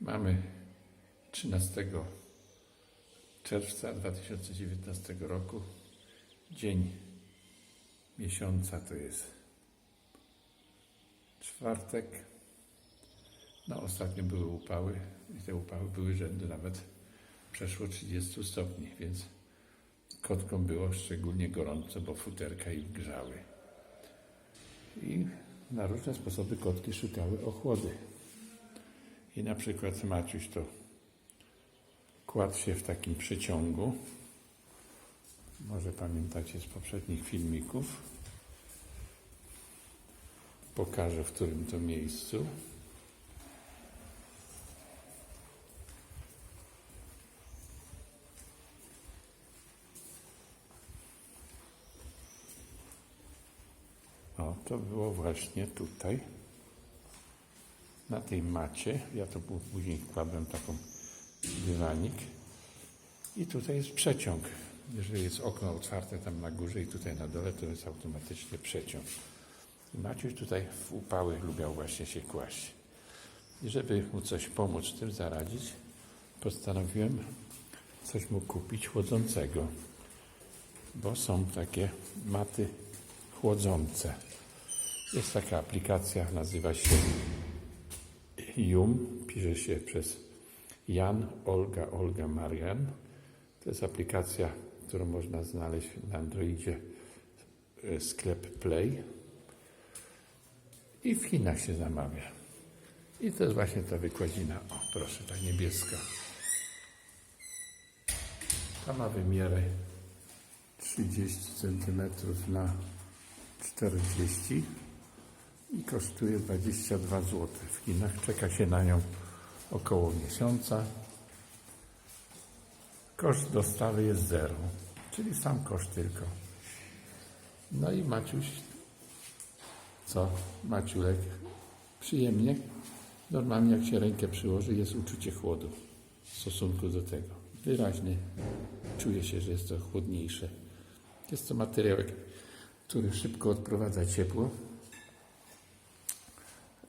Mamy 13 czerwca 2019 roku. Dzień miesiąca to jest czwartek. No ostatnio były upały i te upały były rzędu nawet przeszło 30 stopni, więc kotkom było szczególnie gorąco, bo futerka ich grzały. I na różne sposoby kotki szukały ochłody. I na przykład Maciuś to kładł się w takim przeciągu. Może pamiętacie z poprzednich filmików. Pokażę w którym to miejscu. O, to było właśnie tutaj na tej macie, ja to później kładłem taką dywanik i tutaj jest przeciąg. Jeżeli jest okno otwarte tam na górze i tutaj na dole, to jest automatycznie przeciąg. I Maciuś tutaj w upały lubiał właśnie się kłaść. I żeby mu coś pomóc tym zaradzić, postanowiłem coś mu kupić chłodzącego, bo są takie maty chłodzące. Jest taka aplikacja, nazywa się Jum, pisze się przez Jan, Olga, Olga, Marian. To jest aplikacja, którą można znaleźć na Androidzie, e, sklep Play. I w Chinach się zamawia. I to jest właśnie ta wykładzina. O, proszę, ta niebieska. Ta ma wymiary 30 cm na 40 i kosztuje 22 zł. W Chinach czeka się na nią około miesiąca. Koszt dostawy jest zero, czyli sam koszt tylko. No i Maciuś, co? Maciulek, przyjemnie. Normalnie jak się rękę przyłoży, jest uczucie chłodu w stosunku do tego. Wyraźnie czuje się, że jest to chłodniejsze. Jest to materiał, który szybko odprowadza ciepło.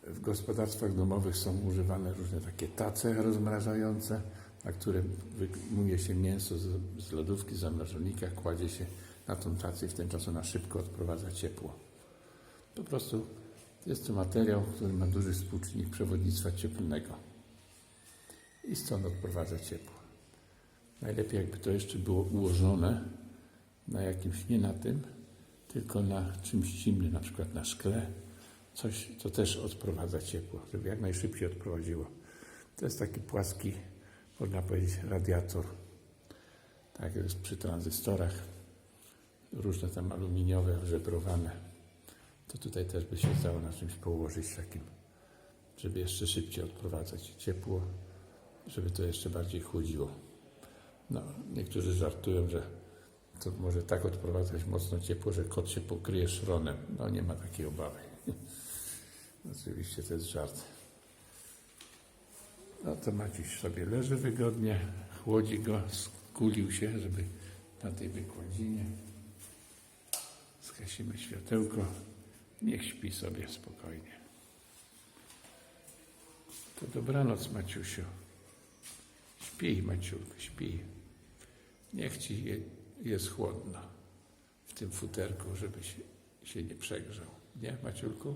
W gospodarstwach domowych są używane różne takie tace rozmrażające, na które wyjmuje się mięso z, lodówki, z zamrażalnika, kładzie się na tą tacę i w ten czas ona szybko odprowadza ciepło. Po prostu jest to materiał, który ma duży współczynnik przewodnictwa cieplnego i stąd odprowadza ciepło. Najlepiej jakby to jeszcze było ułożone na jakimś, nie na tym, tylko na czymś zimnym, na przykład na szkle, coś, co też odprowadza ciepło, żeby jak najszybciej odprowadziło. To jest taki płaski, można powiedzieć, radiator. Tak jest przy tranzystorach, różne tam aluminiowe, żebrowane. To tutaj też by się dało na czymś położyć takim, żeby jeszcze szybciej odprowadzać ciepło, żeby to jeszcze bardziej chłodziło. No, niektórzy żartują, że to może tak odprowadzać mocno ciepło, że kot się pokryje szronem. No nie ma takiej obawy. Oczywiście to jest żart. No to Maciuś sobie leży wygodnie, chłodzi go, skulił się, żeby na tej wykładzinie. Zgasimy światełko. Niech śpi sobie spokojnie. To dobranoc, Maciusiu. Śpij, Maciulku, śpij. Niech ci je, jest chłodno w tym futerku, żeby się, się nie przegrzał. Nie, Maciulku?